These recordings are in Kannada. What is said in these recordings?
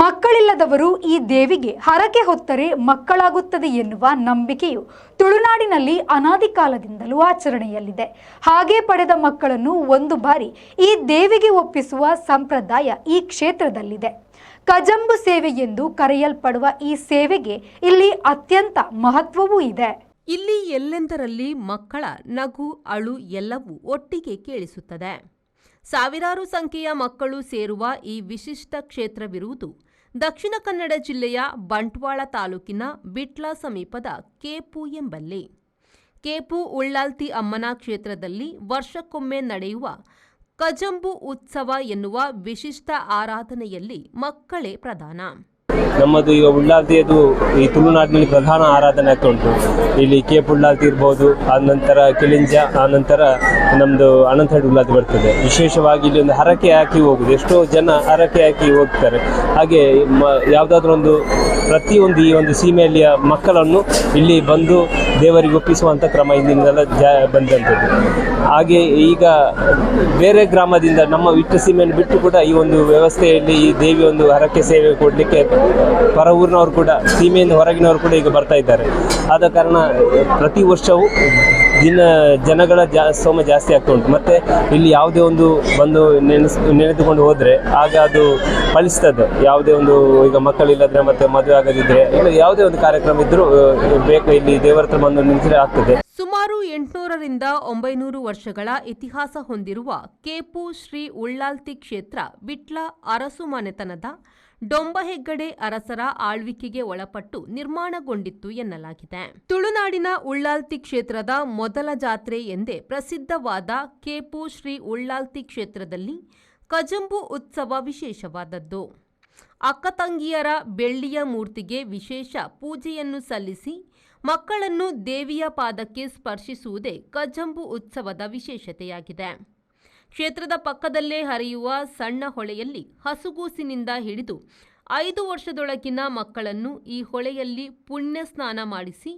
ಮಕ್ಕಳಿಲ್ಲದವರು ಈ ದೇವಿಗೆ ಹರಕೆ ಹೊತ್ತರೆ ಮಕ್ಕಳಾಗುತ್ತದೆ ಎನ್ನುವ ನಂಬಿಕೆಯು ತುಳುನಾಡಿನಲ್ಲಿ ಅನಾದಿ ಕಾಲದಿಂದಲೂ ಆಚರಣೆಯಲ್ಲಿದೆ. ಹಾಗೆ ಪಡೆದ ಮಕ್ಕಳನ್ನು ಒಂದು ಬಾರಿ ಈ ದೇವಿಗೆ ಒಪ್ಪಿಸುವ ಸಂಪ್ರದಾಯ ಈ ಕ್ಷೇತ್ರದಲ್ಲಿದೆ. ಕಜಂಬು ಸೇವೆ ಎಂದು ಕರೆಯಲ್ಪಡುವ ಈ ಸೇವೆಗೆ ಇಲ್ಲಿ ಅತ್ಯಂತ ಮಹತ್ವವೂ ಇದೆ. ಇಲ್ಲಿ ಎಲ್ಲೆಂದರಲ್ಲಿ ಮಕ್ಕಳ ನಗು ಅಳು ಎಲ್ಲವೂ ಒಟ್ಟಿಗೆ ಕೇಳಿಸುತ್ತದೆ. ಸಾವಿರಾರು ಸಂಖ್ಯೆಯ ಮಕ್ಕಳು ಸೇರುವ ಈ ವಿಶಿಷ್ಟ ಕ್ಷೇತ್ರವಿರುವುದು ದಕ್ಷಿಣ ಕನ್ನಡ ಜಿಲ್ಲೆಯ ಬಂಟ್ವಾಳ ತಾಲೂಕಿನ ಬಿಟ್ಲ ಸಮೀಪದ ಕೇಪು ಎಂಬಲ್ಲಿ. ಕೇಪು ಉಳ್ಳಾಲ್ತಿ ಅಮ್ಮನ ಕ್ಷೇತ್ರದಲ್ಲಿ ವರ್ಷಕ್ಕೊಮ್ಮೆ ನಡೆಯುವ ಕಜಂಬು ಉತ್ಸವ ಎನ್ನುವ ವಿಶಿಷ್ಟ ಆರಾಧನೆಯಲ್ಲಿ ಮಕ್ಕಳೇ ಪ್ರಧಾನ. ನಮ್ಮದು ಈಗ ಉಳ್ಳಾಲ್ತಿಯದು ಈ ತುಳುನಾಡಿನಲ್ಲಿ ಪ್ರಧಾನ ಆರಾಧನೆ ಆಗ್ತಾ ಉಂಟು ಇಲ್ಲಿ ಕೇಪ್ ಉಳ್ಳಾಲ್ತಿ ಇರ್ಬೋದು ಆ ನಂತರ ಕಿಳಿಂಜ ಆ ನಂತರ ನಮ್ಮದು ಅನಂತಹಳ್ಳಿ ಉಳ್ಳಾಲ್ತಿ ಬರ್ತದೆ. ವಿಶೇಷವಾಗಿ ಇಲ್ಲಿ ಒಂದು ಹರಕೆ ಹಾಕಿ ಹೋಗುದು. ಎಷ್ಟೋ ಜನ ಹರಕೆ ಹಾಕಿ ಹೋಗ್ತಾರೆ. ಹಾಗೆ ಯಾವುದಾದ್ರೂ ಒಂದು ಪ್ರತಿಯೊಂದು ಈ ಒಂದು ಸೀಮೆಯಲ್ಲಿಯ ಮಕ್ಕಳನ್ನು ಇಲ್ಲಿ ಬಂದು ದೇವರಿಗೆ ಒಪ್ಪಿಸುವಂಥ ಕ್ರಮ ಇಂದಿನಿಂದೆಲ್ಲ ಜಾ ಬಂದಂಥದ್ದು ಹಾಗೆ ಈಗ ಬೇರೆ ಗ್ರಾಮದಿಂದ ನಮ್ಮ ವಿಟ್ಟ ಸೀಮೆಯನ್ನು ಬಿಟ್ಟು ಕೂಡ ಈ ಒಂದು ವ್ಯವಸ್ಥೆಯಲ್ಲಿ ಈ ದೇವಿ ಒಂದು ಹರಕೆ ಸೇವೆ ಕೊಡಲಿಕ್ಕೆ ಹೊರ ಊರಿನವರು ಕೂಡ, ಸೀಮೆಯಿಂದ ಹೊರಗಿನವರು ಕೂಡ ಈಗ ಬರ್ತಾ ಇದ್ದಾರೆ. ಆದ ಕಾರಣ ಪ್ರತಿ ವರ್ಷವೂ ದಿನ ಜನಗಳ ಜಾ, ಸೋಮ ಜಾಸ್ತಿ ಆಗ್ತಾ ಉಂಟು. ಮತ್ತು ಇಲ್ಲಿ ಯಾವುದೇ ಒಂದು ಬಂದು ನೆನೆಸ್, ನೆನೆದುಕೊಂಡು ಹೋದರೆ ಆಗ ಅದು ಫಲಿಸ್ತದೆ. ಯಾವುದೇ ಒಂದು ಈಗ ಮಕ್ಕಳಿಲ್ಲದ್ರೆ ಮತ್ತು ಮದುವೆ ಆಗದಿದ್ದರೆ ಇಲ್ಲ ಯಾವುದೇ ಒಂದು ಕಾರ್ಯಕ್ರಮ ಇದ್ದರೂ ಬೇಕು ಇಲ್ಲಿ ದೇವರ ಹತ್ರ ಬಂದು ನಿಂತರೆ ಆಗ್ತದೆ. ಸುಮಾರು ಎಂಟುನೂರರಿಂದ ಒಂಬೈನೂರು ವರ್ಷಗಳ ಇತಿಹಾಸ ಹೊಂದಿರುವ ಕೇಪು ಶ್ರೀ ಉಳ್ಳಾಲ್ತಿ ಕ್ಷೇತ್ರ ಬಿಟ್ಲ ಅರಸು ಮನೆತನದ ಡೊಂಬಹೆಗ್ಗಡೆ ಅರಸರ ಆಳ್ವಿಕೆಗೆ ಒಳಪಟ್ಟು ನಿರ್ಮಾಣಗೊಂಡಿತ್ತು ಎನ್ನಲಾಗಿದೆ. ತುಳುನಾಡಿನ ಉಳ್ಳಾಲ್ತಿ ಕ್ಷೇತ್ರದ ಮೊದಲ ಜಾತ್ರೆ ಎಂದೇ ಪ್ರಸಿದ್ಧವಾದ ಕೇಪು ಶ್ರೀ ಉಳ್ಳಾಲ್ತಿ ಕ್ಷೇತ್ರದಲ್ಲಿ ಕಜಂಬು ಉತ್ಸವ ವಿಶೇಷವಾದದ್ದು. ಅಕ್ಕತಂಗಿಯರ ಬೆಳ್ಳಿಯ ಮೂರ್ತಿಗೆ ವಿಶೇಷ ಪೂಜೆಯನ್ನು ಸಲ್ಲಿಸಿ ಮಕ್ಕಳನ್ನು ದೇವಿಯ ಪಾದಕ್ಕೆ ಸ್ಪರ್ಶಿಸುವುದೇ ಕಜಂಬು ಉತ್ಸವದ ವಿಶೇಷತೆಯಾಗಿದೆ. ಕ್ಷೇತ್ರದ ಪಕ್ಕದಲ್ಲೇ ಹರಿಯುವ ಸಣ್ಣ ಹೊಳೆಯಲ್ಲಿ ಹಸುಗೂಸಿನಿಂದ ಹಿಡಿದು ಐದು ವರ್ಷದೊಳಗಿನ ಮಕ್ಕಳನ್ನು ಈ ಹೊಳೆಯಲ್ಲಿ ಪುಣ್ಯ ಸ್ನಾನ ಮಾಡಿಸಿ,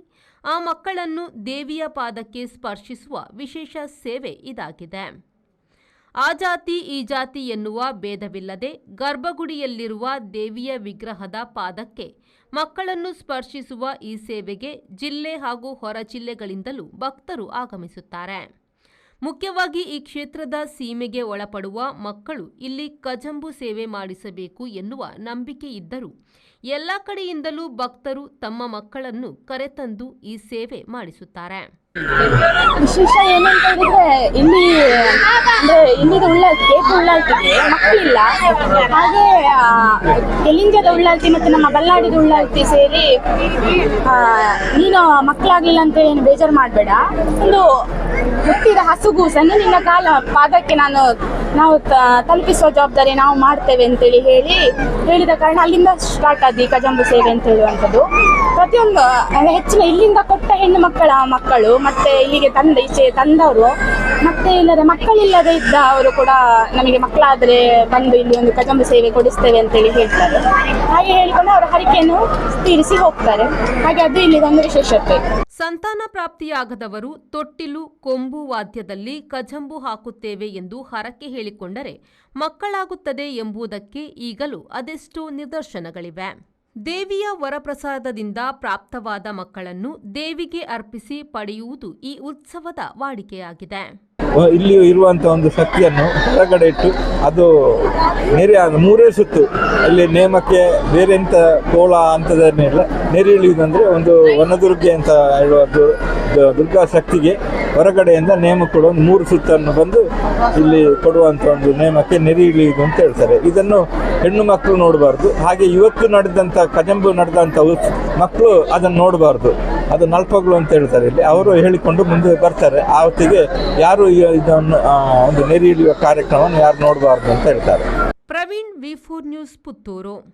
ಆ ಮಕ್ಕಳನ್ನು ದೇವಿಯ ಪಾದಕ್ಕೆ ಸ್ಪರ್ಶಿಸುವ ವಿಶೇಷ ಸೇವೆ ಇದಾಗಿದೆ. ಆ ಜಾತಿ, ಈ ಜಾತಿ ಎನ್ನುವ ಭೇದವಿಲ್ಲದೆ ಗರ್ಭಗುಡಿಯಲ್ಲಿರುವ ದೇವಿಯ ವಿಗ್ರಹದ ಪಾದಕ್ಕೆ ಮಕ್ಕಳನ್ನು ಸ್ಪರ್ಶಿಸುವ ಈ ಸೇವೆಗೆ ಜಿಲ್ಲೆ ಹಾಗೂ ಹೊರ ಜಿಲ್ಲೆಗಳಿಂದಲೂ ಭಕ್ತರು ಆಗಮಿಸುತ್ತಾರೆ. ಮುಖ್ಯವಾಗಿ ಈ ಕ್ಷೇತ್ರದ ಸೀಮೆಗೆ ಒಳಪಡುವ ಮಕ್ಕಳು ಇಲ್ಲಿ ಕಜಂಬು ಸೇವೆ ಮಾಡಿಸಬೇಕು ಎನ್ನುವ ನಂಬಿಕೆ ಇದ್ದರೂ ಎಲ್ಲ ಕಡೆಯಿಂದಲೂ ಭಕ್ತರು ತಮ್ಮ ಮಕ್ಕಳನ್ನು ಕರೆತಂದು ಈ ಸೇವೆ ಮಾಡಿಸುತ್ತಾರೆ. ವಿಶೇಷ ಏನಂತ ಹೇಳಿದ್ರೆ ಇಲ್ಲಿ, ಅಂದ್ರೆ ಇಲ್ಲಿದ ಉಳ್ಳಾಲ್ತಿ ಕೇಕು ಉಳ್ಳಾಲ್ತಿಗೆ ಮಕ್ಕಳಿಲ್ಲ. ಹಾಗೆ ಎಲಿಂಜದ ಉಳ್ಳಾಲ್ತಿ ಮತ್ತೆ ನಮ್ಮ ಬಲ್ಲಾಡಿದ ಉಳ್ಳಾಲ್ತಿ ಸೇರಿ ನೀನು ಮಕ್ಕಳಾಗ್ಲಿಲ್ಲ ಅಂತ ಏನು ಬೇಜಾರು ಮಾಡಬೇಡ. ಒಂದು ಹುಟ್ಟಿದ ಹಸುಗೂಸನ್ನು ನಿನ್ನ ಕಾಲ ಪಾದಕ್ಕೆ ನಾನು ನಾವು ತಲುಪಿಸುವ ಜವಾಬ್ದಾರಿ ನಾವು ಮಾಡ್ತೇವೆ ಅಂತೇಳಿ ಹೇಳಿ ಹೇಳಿದ ಕಾರಣ ಅಲ್ಲಿಂದ ಸ್ಟಾರ್ಟ್ ಆದ್ವಿ ಕಜಂಬ ಸೇವೆ ಅಂತ ಹೇಳುವಂಥದ್ದು. ಪ್ರತಿಯೊಂದು ಹೆಚ್ಚಿನ ಇಲ್ಲಿಂದ ಕೊಟ್ಟ ಹೆಣ್ಣು ಮಕ್ಕಳ ಮಕ್ಕಳು, ಮತ್ತೆ ಇಲ್ಲಿಗೆ ತಂದ ಈಚೆ ತಂದವರು, ಮತ್ತೆ ಇಲ್ಲದೆ ಮಕ್ಕಳಿಲ್ಲದೆ ಇದ್ದ ಅವರು ಕೂಡ ನಮಗೆ ಮಕ್ಕಳಾದ್ರೆ ಬಂದು ಇಲ್ಲಿ ಒಂದು ಕಜಂಬು ಸೇವೆ ಕೊಡಿಸ್ತೇವೆ ಅಂತೇಳಿ ಹೇಳ್ತಾರೆ. ಹಾಗೆ ಹೇಳಿಕೊಂಡು ಅವರ ಹರಿಕೆಯನ್ನು ತೀರಿಸಿ ಹೋಗ್ತಾರೆ. ಹಾಗೆ ಅದು ಇಲ್ಲಿ ಒಂದು ವಿಶೇಷತೆ. ಸಂತಾನ ಪ್ರಾಪ್ತಿಯಾಗದವರು ತೊಟ್ಟಿಲು, ಕೊಂಬು ವಾದ್ಯದಲ್ಲಿ ಕಜಂಬು ಹಾಕುತ್ತೇವೆ ಎಂದು ಹರಕೆ ಹೇಳಿಕೊಂಡರೆ ಮಕ್ಕಳಾಗುತ್ತದೆ ಎಂಬುದಕ್ಕೆ ಈಗಲೂ ಅದೆಷ್ಟೋ ನಿದರ್ಶನಗಳಿವೆ. ದೇವಿಯ ವರಪ್ರಸಾದದಿಂದ ಪ್ರಾಪ್ತವಾದ ಮಕ್ಕಳನ್ನು ದೇವಿಗೆ ಅರ್ಪಿಸಿ ಪಡೆಯುವುದು ಈ ಉತ್ಸವದ ವಾಡಿಕೆಯಾಗಿದೆ. ಇಲ್ಲಿ ಇರುವಂಥ ಒಂದು ಶಕ್ತಿಯನ್ನು ಹೊರಗಡೆ ಇಟ್ಟು ಅದು ನೆರೆ ಮೂರೇ ಸುತ್ತು. ಅಲ್ಲಿ ನೇಮಕ್ಕೆ ಬೇರೆ ಎಂತ ಕೋಳ ಅಂತದನ್ನೆಲ್ಲ ನೆರೆ ಇಳಿಯುವುದಂದ್ರೆ ಒಂದು ವನದುರ್ಗೆ ಅಂತ ಹೇಳುವ ದುರ್ಗಾ ಶಕ್ತಿಗೆ ಹೊರಗಡೆಯಿಂದ ನೇಮ ಒಂದು ಮೂರು ಸುತ್ತನ್ನು ಬಂದು ಇಲ್ಲಿ ಕೊಡುವಂಥ ಒಂದು ನೇಮಕ್ಕೆ ನೆರೆ ಇಳಿಯುವುದು ಅಂತ ಹೇಳ್ತಾರೆ. ಇದನ್ನು ಹೆಣ್ಣು ಮಕ್ಕಳು ನೋಡಬಾರ್ದು. ಹಾಗೆ ಇವತ್ತು ನಡೆದಂಥ ಕಜಂಬು ನಡೆದಂಥ ಮಕ್ಕಳು ಅದನ್ನು ನೋಡಬಾರ್ದು. ಅದು ನಲ್ಪಗಳು ಅಂತ ಹೇಳ್ತಾರೆ ಇಲ್ಲಿ. ಅವರು ಹೇಳಿಕೊಂಡು ಮುಂದೆ ಬರ್ತಾರೆ. ಆ ಹೊತ್ತಿಗೆ ಯಾರು ಇದನ್ನು ಒಂದು ನೆರೆ ಕಾರ್ಯಕ್ರಮವನ್ನು ಯಾರು ನೋಡಬಾರ್ದು ಅಂತ ಹೇಳ್ತಾರೆ. Praveen V four news Puttur.